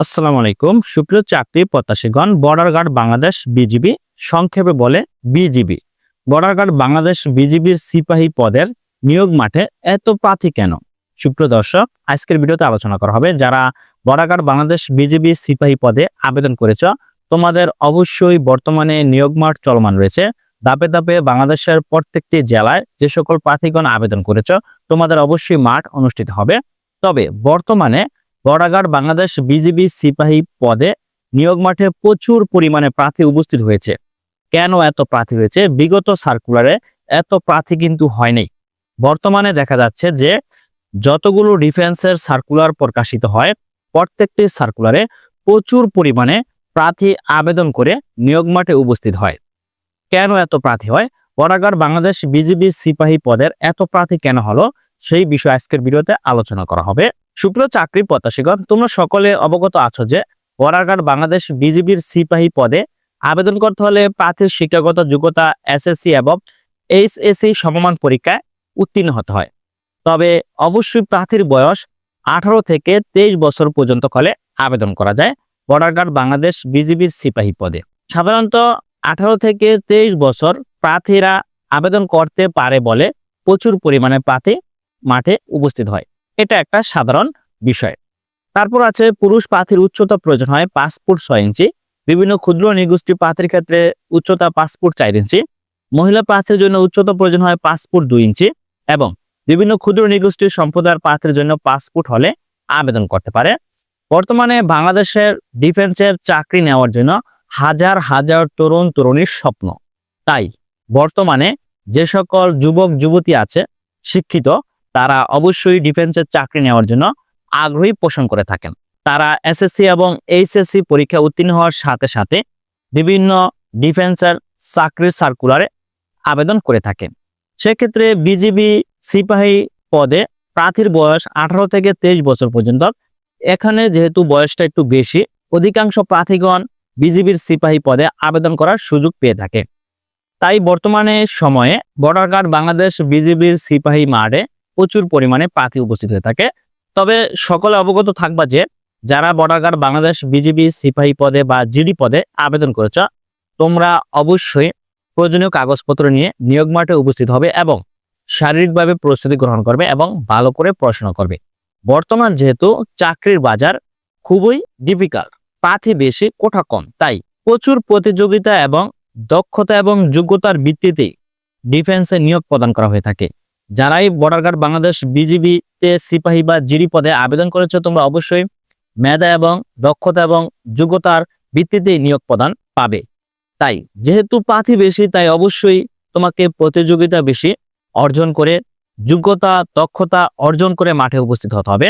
আসসালামু আলাইকুম। সুপ্রিয় চাকরি প্রত্যাশীগণ বর্ডার গার্ড বাংলাদেশ বিজিবি সংক্ষেপে বলে, বিজিবি। বর্ডার গার্ড বাংলাদেশ বিজিবির সিপাহী পদের নিয়োগ মাঠে এত প্রার্থী কেন? সুপ্রিয় দর্শক, আজকের ভিডিওতে আলোচনা করা হবে, যারা বর্ডার গার্ড বাংলাদেশ বিজিবি সিপাহী পদে আবেদন করেছ, তোমাদের অবশ্যই বর্তমানে নিয়োগ মাঠ চলমান রয়েছে। ধাপে ধাপে বাংলাদেশের প্রত্যেকটি জেলায় যে সকল প্রার্থীগণ আবেদন করেছ, তোমাদের অবশ্যই মাঠ অনুষ্ঠিত হবে। তবে বর্তমানে বর্ডারগার্ড বাংলাদেশ বিজিবি সিপাহী পদে নিয়োগ মাঠে প্রচুর পরিমাণে প্রার্থী উপস্থিত হয়েছে। কেন এত প্রার্থী হয়েছে? বিগত সার্কুলারে এত প্রার্থী কিন্তু হয়নি। বর্তমানে দেখা যাচ্ছে যে যতগুলো ডিফেন্সের সার্কুলার প্রকাশিত হয়, প্রত্যেকটি সার্কুলারে প্রচুর পরিমাণে প্রার্থী আবেদন করে নিয়োগ মাঠে উপস্থিত হয়। কেন এত প্রার্থী হয়? বর্ডারগার্ড বাংলাদেশ বিজিবি সিপাহী পদের এত প্রার্থী কেন হলো? সেই বিষয়ে আজকের ভিডিওতে আলোচনা করা হবে। সুপ্রিয় চাকরি প্রত্যাশীগণ, তোমরা সকলে অবগত আছো যে বর্ডারগার্ড বাংলাদেশ বিজিবির সিপাহী পদে আবেদন করতে হলে প্রার্থীর শিক্ষাগত যোগ্যতা, এসএসসি এবং এইচএসসি সমমান পরীক্ষায় উত্তীর্ণ হতে হয়। তবে অবশ্যই প্রার্থীর বয়স আঠারো থেকে তেইশ বছর পর্যন্ত হলে আবেদন করা যায় বর্ডার বাংলাদেশ বিজিবির সিপাহী পদে। সাধারণত আঠারো থেকে তেইশ বছর প্রার্থীরা আবেদন করতে পারে বলে প্রচুর পরিমাণে প্রার্থী মাঠে উপস্থিত হয়। এটা একটা সাধারণ বিষয়। তারপর আছে পুরুষ প্রার্থীর উচ্চতা প্রয়োজন হয় পাঁচ ফুট ছয় ইঞ্চি। বিভিন্ন ক্ষুদ্র নিগোষ্ঠী প্রার্থীর ক্ষেত্রে উচ্চতা পাঁচ ফুট চার ইঞ্চি। মহিলা প্রার্থীর জন্য উচ্চতা প্রয়োজন হয় পাঁচ ফুট দুই ইঞ্চি এবং বিভিন্ন ক্ষুদ্র নিগোষ্ঠীর সম্প্রদায়ের প্রার্থীর জন্য পাঁচ ফুট হলে আবেদন করতে পারে। বর্তমানে বাংলাদেশের ডিফেন্সের চাকরি নেওয়ার জন্য হাজার হাজার তরুণ তরুণীর স্বপ্ন। তাই বর্তমানে যে সকল যুবক যুবতী আছে, শিক্ষিত তারা অবশ্যই ডিফেন্সের চাকরি নেওয়ার জন্য আগ্রহী পোষণ করে থাকেন। তারা এসএসসি এবং এইচএসসি পরীক্ষা উত্তীর্ণ হওয়ার সাথে সাথে বিভিন্ন ডিফেন্সের চাকরির সার্কুলারে আবেদন করে থাকেন। সেক্ষেত্রে বিজিবি সিপাহী পদে প্রার্থীর বয়স আঠারো থেকে তেইশ বছর পর্যন্ত। এখানে যেহেতু বয়সটা একটু বেশি, অধিকাংশ প্রার্থীগণ বিজিবির সিপাহী পদে আবেদন করার সুযোগ পেয়ে থাকে। তাই বর্তমানে সময়ে বর্ডার গার্ড বাংলাদেশ বিজিবির সিপাহী মাঠে প্রচুর পরিমাণে প্রার্থী উপস্থিত হয়ে থাকে। তবে সকলে অবগত থাকবা যে, যারা বর্ডার গার্ড বাংলাদেশ বিজিবি সিপাহী পদে বা জিডি পদে আবেদন করেছ, তোমরা অবশ্যই প্রয়োজনীয় কাগজপত্র নিয়ে নিয়োগ মাঠে উপস্থিত হবে এবং শারীরিকভাবে প্রস্তুতি গ্রহণ করবে এবং ভালো করে পড়াশোনা করবে। বর্তমান যেহেতু চাকরির বাজার খুবই ডিফিকাল্ট পাথি বেশি কোঠা কম, তাই প্রচুর প্রতিযোগিতা এবং দক্ষতা এবং যোগ্যতার ভিত্তিতে ডিফেন্সে নিয়োগ প্রদান করা হয়ে থাকে। যারাই বর্ডার গার্ড বাংলাদেশ বিজিবিতে সিপাহী বা জিডি পদে আবেদন করেছে, তোমরা অবশ্যই মেধা এবং দক্ষতা এবং যোগ্যতার ভিত্তিতে নিয়োগ প্রদান পাবে। তাই যেহেতু প্রার্থী বেশি, তাই অবশ্যই তোমাকে প্রতিযোগিতা বেশি অর্জন করে, যোগ্যতা, দক্ষতা অর্জন করে মাঠে উপস্থিত হতে হবে।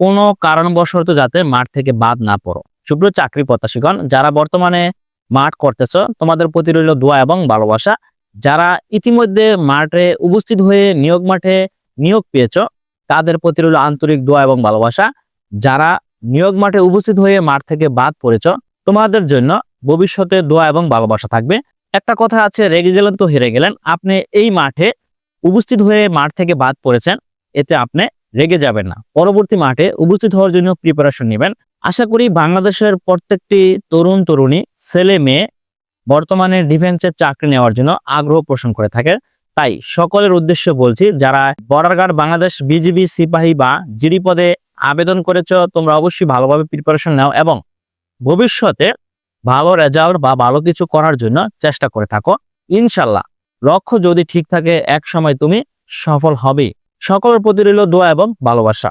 কোনো কারণবশত যাতে মাঠ থেকে বাদ না পড়ো। শুভ্র চাকরি প্রত্যাশীগণ, যারা বর্তমানে মাঠ করতেছ, তোমাদের প্রতি রইল দোয়া এবং ভালোবাসা। যারা ইতিমধ্যে মাঠে উপস্থিত হয়ে নিয়োগ মাঠে নিয়োগ পেয়েছ, তাদের প্রতি রইল আন্তরিক দোয়া এবং ভালোবাসা। যারা নিয়োগ মাঠে উপস্থিত হয়ে মাঠ থেকে বাদ পড়েছ, তোমাদের জন্য ভবিষ্যতে দোয়া এবং ভালোবাসা থাকবে। একটা কথা আছে, রেগে গেলেন তো হেরে গেলেন। আপনি এই মাঠে উপস্থিত হয়ে মাঠ থেকে বাদ পড়েছেন, এতে আপনি রেগে যাবেন না। পরবর্তী মাঠে উপস্থিত হওয়ার জন্য প্রিপারেশন নেবেন। আশা করি বাংলাদেশের প্রত্যেকটি তরুণ, তরুণী, ছেলে, মেয়ে বর্তমানে ডিফেন্সের চাকরি নেওয়ার জন্য আগ্রহ পোষণ করে থাকে। তাই সকলের উদ্দেশ্যে বলছি, যারা বর্ডার গার্ড বাংলাদেশ বিজিবি সিপাহী বা জিডি পদে আবেদন করেছ, তোমরা অবশ্যই ভালোভাবে প্রিপারেশন নাও এবং ভবিষ্যতে ভালো রেজাল্ট বা ভালো কিছু করার জন্য চেষ্টা করে থাকো। ইনশাল্লাহ লক্ষ্য যদি ঠিক থাকে এক সময় তুমি সফল হবে। সকলের প্রতি রইল দোয়া এবং ভালোবাসা।